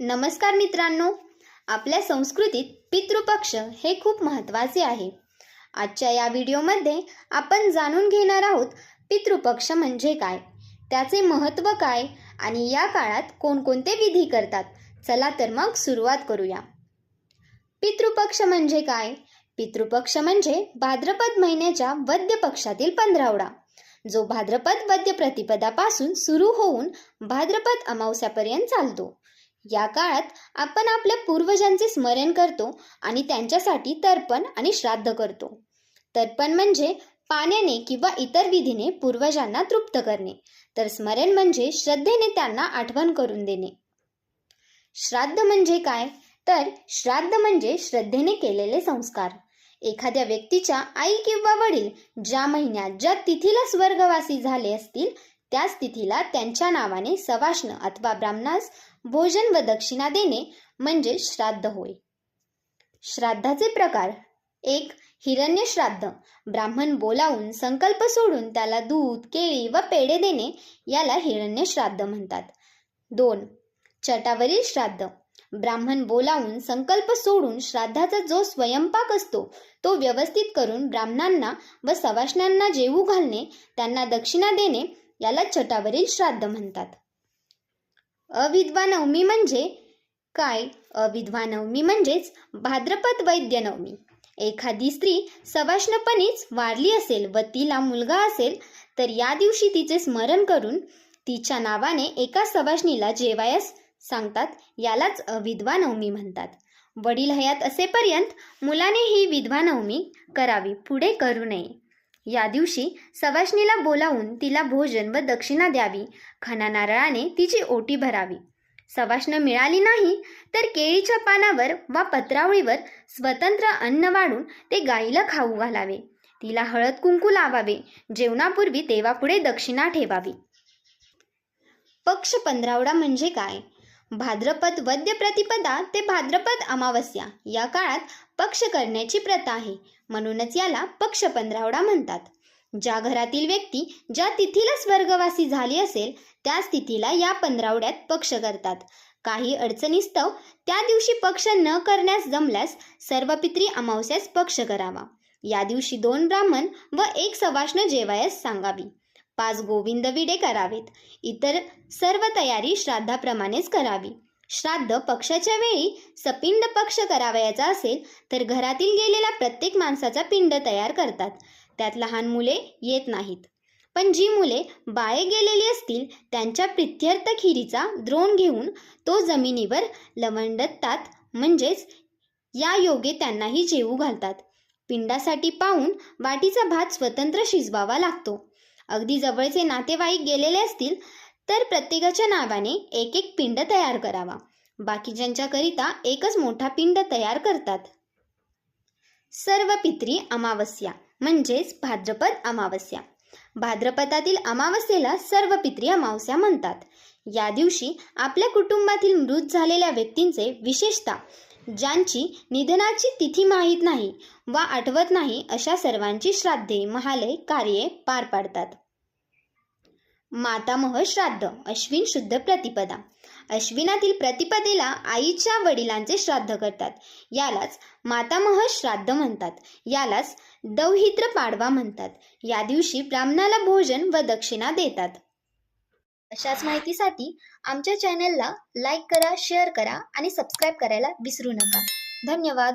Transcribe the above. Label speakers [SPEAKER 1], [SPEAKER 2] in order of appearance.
[SPEAKER 1] नमस्कार मित्रांनो. आपल्या संस्कृतीत पितृपक्ष हे खूप महत्त्वाचे आहे. आजच्या या व्हिडिओमध्ये आपण जाणून घेणार आहोत पितृपक्ष म्हणजे काय? त्याचे महत्त्व काय? आणि या काळात कोणकोणते विधी करतात? चला तर मग सुरुवात करूया. पितृपक्ष म्हणजे काय? पितृपक्ष म्हणजे भाद्रपद महिन्याच्या वद्य पक्षातील पंधरावडा जो भाद्रपद वद्य प्रतिपदापासून सुरू होऊन भाद्रपद अमावस्यापर्यंत चालतो. या काळात आपण आपल्या पूर्वजांचे स्मरण करतो आणि त्यांच्यासाठी तर्पण आणि श्राद्ध करतो. तर्पण म्हणजे पाण्याने किंवा इतर विधीने पूर्वजांना तृप्त करणे. तर स्मरण म्हणजे श्रद्धेने त्यांना आठवण करून देणे. श्राद्ध म्हणजे काय? तर श्राद्ध म्हणजे श्रद्धेने केलेले संस्कार. एखाद्या व्यक्तीच्या आई किंवा वडील ज्या महिन्यात ज्या तिथीला स्वर्गवासी झाले असतील त्याच तिथीला त्यांच्या नावाने सवाष्ण अथवा ब्राह्मणास भोजन व दक्षिणा देणे म्हणजे श्राद्ध होय. श्राद्धाचे प्रकार एक हिरण्य श्राद्ध ब्राह्मण बोलावून संकल्प सोडून त्याला दूध केळी व पेढे देणे याला हिरण्य श्राद्ध म्हणतात. दोन चटावरील श्राद्ध. ब्राह्मण बोलावून संकल्प सोडून श्राद्धाचा जो स्वयंपाक असतो तो व्यवस्थित करून ब्राह्मणांना व सवाष्णांना जेवू घालणे त्यांना दक्षिणा देणे याला चटावरील श्राद्ध म्हणतात. अविधवा नवमी म्हणजे काय? अविधवा नवमी म्हणजेच भाद्रपद वैद्य नवमी. एखादी स्त्री सवाष्णपणीच वारली असेल व तिला मुलगा असेल तर या दिवशी तिचे स्मरण करून तिच्या नावाने एका सवाष्णीला जेवायस सांगतात. यालाच विधवा नवमी म्हणतात. वडील हयात असेपर्यंत मुलाने ही विधवा नवमी करावी. पुढे करू नये. या दिवशी सवाष्णीला बोलावून तिला भोजन व दक्षिणा द्यावी. खना नारळाने तिची ओटी भरावी. सवाष्ण मिळाली नाही तर केळीच्या पानावर वा पत्रावळीवर स्वतंत्र अन्न वाढून ते गाईला खाऊ घालावे. तिला हळद कुंकू लावावे. जेवणापूर्वी देवापुढे दक्षिणा ठेवावी. पक्ष पंधरावडा म्हणजे काय? भाद्रपद वद्य प्रतिपदा ते भाद्रपद अमावस्या या काळात पक्ष करण्याची प्रथा आहे. म्हणूनच याला पक्ष पंधरावडा म्हणतात. ज्या घरातील व्यक्ती ज्या तिथीला स्वर्गवासी झाली असेल त्याच तिथीला या पंधरावड्यात पक्ष करतात. काही अडचणीस्तव त्या दिवशी पक्ष न करण्यास जमल्यास सर्व पित्री अमावस्यास पक्ष करावा. या दिवशी दोन ब्राह्मण व एक सवाष्ण जेवायस सांगावी. पाच गोविंद विडे करावेत. इतर सर्व तयारी श्राद्धाप्रमाणेच करावी. श्राद्ध पक्षाच्या वेळी सपिंड पक्ष करावयाचा असेल तर घरातील गेलेला प्रत्येक माणसाचा पिंड तयार करतात. त्यात लहान मुले येत नाहीत. पण जी मुले बाळे गेलेली असतील त्यांच्या प्रित्यर्थ खिरीचा द्रोण घेऊन तो जमिनीवर लवंडतात म्हणजेच या योगे त्यांनाही जेवू घालतात. पिंडासाठी पाहून वाटीचा भात स्वतंत्र शिजवावा लागतो. अगदी जवळचे नातेवाईक गेलेले असतील तर प्रत्येकाच्या नावाने एक एक पिंड तयार करावा. बाकीच्यांच्याकरिता एकच मोठा पिंड तयार करतात. सर्व पित्री अमावस्या म्हणजेच भाद्रपद अमावस्या. भाद्रपदातील अमावस्येला सर्व पित्री अमावस्या म्हणतात. या दिवशी आपल्या कुटुंबातील मृत झालेल्या व्यक्तींचे विशेषतः ज्यांची निधनाची तिथी माहीत नाही वा आठवत नाही अशा सर्वांची श्राद्धे महालय कार्ये पार पाडतात. मातामह श्राद्ध अश्विन शुद्ध प्रतिपदा. अश्विनातील प्रतिपदेला आईच्या वडिलांचे श्राद्ध करतात. यालाच मातामह श्राद्ध म्हणतात. यालाच दौहित्र पाडवा म्हणतात. या दिवशी ब्राह्मणाला भोजन व दक्षिणा देतात. अशाच माहितीसाठी आमच्या चॅनलला लाईक करा शेअर करा आणि सबस्क्राईब करायला विसरू नका. धन्यवाद.